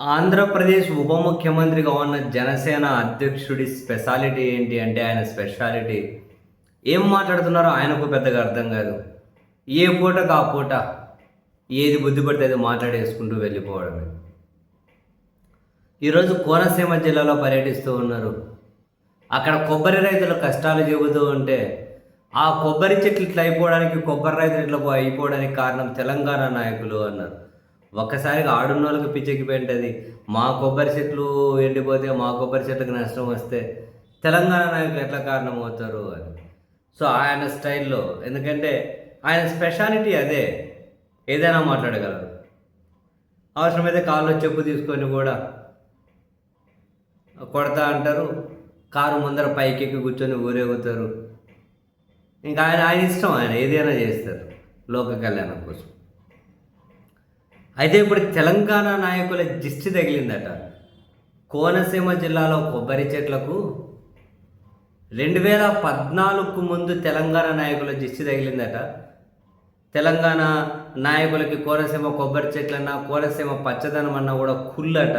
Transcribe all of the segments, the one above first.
ఆంధ్రప్రదేశ్ ఉప ముఖ్యమంత్రిగా ఉన్న జనసేన అధ్యక్షుడి స్పెషాలిటీ ఏంటి అంటే ఆయన స్పెషాలిటీ? ఏం మాట్లాడుతున్నారో ఆయనకు పెద్దగా అర్థం కాదు. ఏ పూటకు ఆ పూట ఏది బుద్ధి పడితే అది మాట్లాడేసుకుంటూ వెళ్ళిపోవడమే. ఈరోజు కోనసీమ జిల్లాలో పర్యటిస్తూ ఉన్నారు. అక్కడ కొబ్బరి రైతులు కష్టాలు చెబుతూ ఉంటే ఆ కొబ్బరి చెట్లు ఇట్లా అయిపోవడానికి కొబ్బరి రైతులు ఇట్లా అయిపోవడానికి కారణం తెలంగాణ నాయకులు అన్నారు. ఒక్కసారిగా ఆడున్న వాళ్ళకి పిచ్చెక్కిపోయింటుంది మా కొబ్బరి చెట్లు ఎండిపోతే మా కొబ్బరి చెట్లకు నష్టం వస్తే తెలంగాణ నాయకులు ఎట్లా కారణమవుతారు అని. సో ఆయన స్టైల్లో ఎందుకంటే ఆయన స్పెషాలిటీ అదే. ఏదైనా మాట్లాడగలరు. అవసరమైతే కాళ్ళు చెప్పు తీసుకొని కూడా కొడతా అంటారు. కారు ముందర పైకెక్కి కూర్చొని ఊరేగుతారు. ఇంకా ఆయన ఆయన ఇష్టం ఆయన ఏదైనా చేస్తారు. లోక కళ్యాణం కోసం. అయితే ఇప్పుడు తెలంగాణ నాయకుల దిష్టి తగిలిందట. కోనసీమ జిల్లాలో కొబ్బరి చెట్లకు రెండు వేల పద్నాలుగుకు ముందు తెలంగాణ నాయకుల దిష్టి తగిలిందట. తెలంగాణ నాయకులకి కోనసీమ కొబ్బరి చెట్లన్నా కోనసీమ పచ్చదనం అన్నా కూడా కుళ్ళట.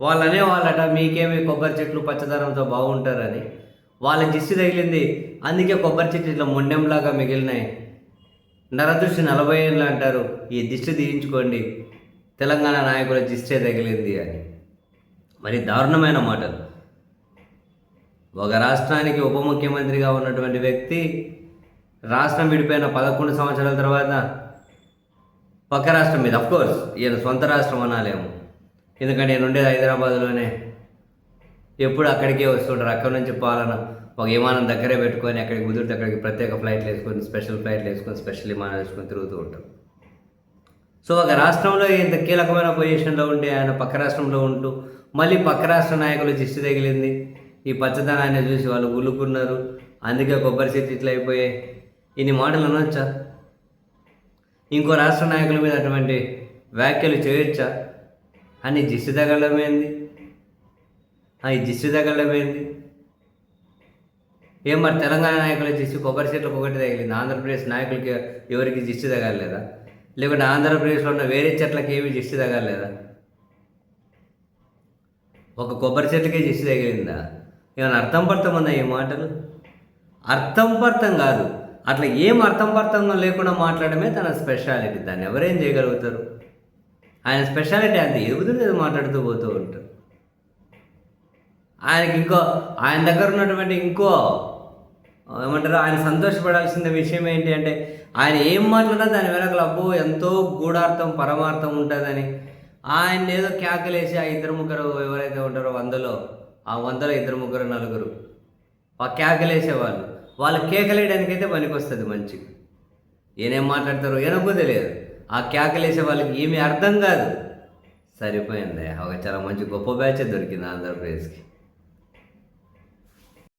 వాళ్ళనే వాళ్ళట మీకేమి కొబ్బరి చెట్లు పచ్చదనంతో బాగుంటారని. వాళ్ళ దిష్టి తగిలింది. అందుకే కొబ్బరి చెట్లు ఇట్లా మొండెంలాగా మిగిలినాయి. నరదృష్టి నలభై ఏళ్ళు అంటారు. ఈ దిష్టి తీయించుకోండి. తెలంగాణ నాయకుల దిష్టే తగిలింది అని. మరి దారుణమైన మాటలు. ఒక రాష్ట్రానికి ఉప ముఖ్యమంత్రిగా ఉన్నటువంటి వ్యక్తి రాష్ట్రం విడిపోయిన పదకొండు సంవత్సరాల తర్వాత పక్క రాష్ట్రం మీద కోర్స్ ఈయన సొంత రాష్ట్రం అనాలేము. ఎందుకంటే నేను ఉండేది హైదరాబాద్లోనే. ఎప్పుడు అక్కడికే వస్తుంటారు అక్కడి నుంచి పాలన. ఒక విమానం దగ్గరే పెట్టుకొని అక్కడికి కుదిరితే అక్కడికి ప్రత్యేక ఫ్లైట్లు వేసుకొని స్పెషల్ ఫ్లైట్లు వేసుకొని స్పెషల్ విమానాలు వేసుకొని తిరుగుతూ ఉంటాం. సో ఒక రాష్ట్రంలో ఇంత కీలకమైన పొజిషన్లో ఉండి ఆయన పక్క రాష్ట్రంలో ఉంటూ మళ్ళీ పక్క రాష్ట్ర నాయకులు దిష్టి తగిలింది. ఈ పచ్చదనాన్ని చూసి వాళ్ళు గుల్లుకున్నారు అందుకే కొబ్బరి చెట్టు ఇట్లా అయిపోయాయి. ఇన్ని మాటలు అనొచ్చా? ఇంకో రాష్ట్ర నాయకుల మీద అటువంటి వ్యాఖ్యలు చేయొచ్చా? అని దిష్టి తగలమేంది ఏంది ఆ, ఈ దిష్టి తగలమేంది ఏంది ఏం మరి తెలంగాణ నాయకులు చేసి కొబ్బరి చెట్లకు ఒకటి తగిలింది? ఆంధ్రప్రదేశ్ నాయకులకి ఎవరికి దిష్టి తగలలేదా? లేకుంటే ఆంధ్రప్రదేశ్లో ఉన్న వేరే చెట్లకి ఏమి దిష్టి తగలలేదా? ఒక కొబ్బరి చెట్లకే దిష్టి తగిలిందా? ఏమైనా అర్థం పర్థం ఈ మాటలు? అర్థం పర్థం కాదు. అట్లా ఏం అర్థం లేకుండా మాట్లాడమే తన స్పెషాలిటీ. దాన్ని ఎవరేం చేయగలుగుతారు? ఆయన స్పెషాలిటీ అంత. ఎదుగుతుంది మాట్లాడుతూ పోతూ ఉంటారు. ఆయనకి ఇంకో ఆయన దగ్గర ఉన్నటువంటి ఇంకో ఏమంటారు ఆయన సంతోషపడాల్సిన విషయం ఏంటి అంటే ఆయన ఏం మాట్లాడినా దాని వెనకల అబ్బో ఎంతో గూఢార్థం పరమార్థం ఉంటుందని. ఆయన ఏదో కేకలేసి ఆ ఇద్దరు ముగ్గురు ఎవరైతే ఉంటారో వందలో ఆ వందలో ఇద్దరు ముగ్గురు నలుగురు ఆ కేకలేసేవాళ్ళు. వాళ్ళు కేకలేయడానికైతే పనికొస్తుంది మంచిగా. ఏనేం మాట్లాడతారో ఏనకో తెలియదు. ఆ కేకలేసే వాళ్ళకి ఏమీ అర్థం కాదు. సరిపోయింది. ఒక చాలా మంచి గొప్ప బ్యాచ్ దొరికింది ఆంధ్రప్రదేశ్కి.